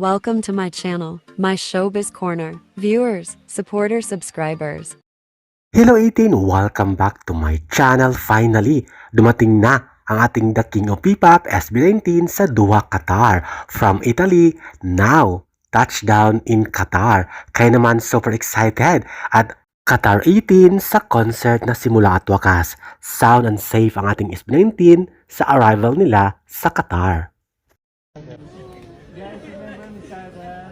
Welcome to my channel, my showbiz corner. Viewers, supporters, subscribers. Hello 18! Welcome back to my channel. Finally, dumating na ang ating The King of P-Pop SB19 sa Doha, Qatar. From Italy, now, touchdown in Qatar. Kaya naman super excited at Qatar 18 sa concert na simula at wakas. Sound and safe ang ating SB19 sa arrival nila sa Qatar. Sanitizer,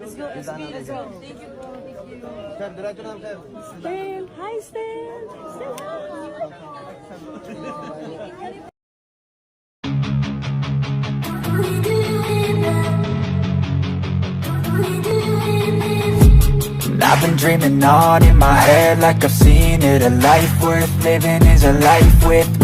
Let's go. Let's go. Thank you. Thank you. Hi, Stan. Stan. I've been dreaming on in my head like I've seen it A life worth living is a life with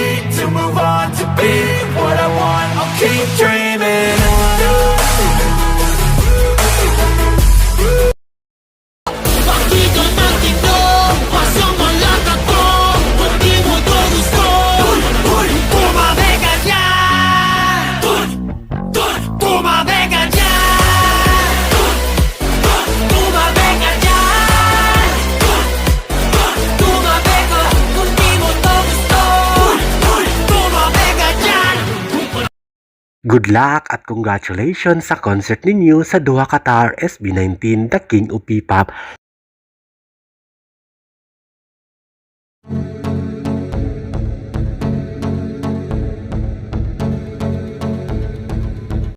Good luck at congratulations sa concert ninyo sa Doha, Qatar SB19 The King of P-Pop.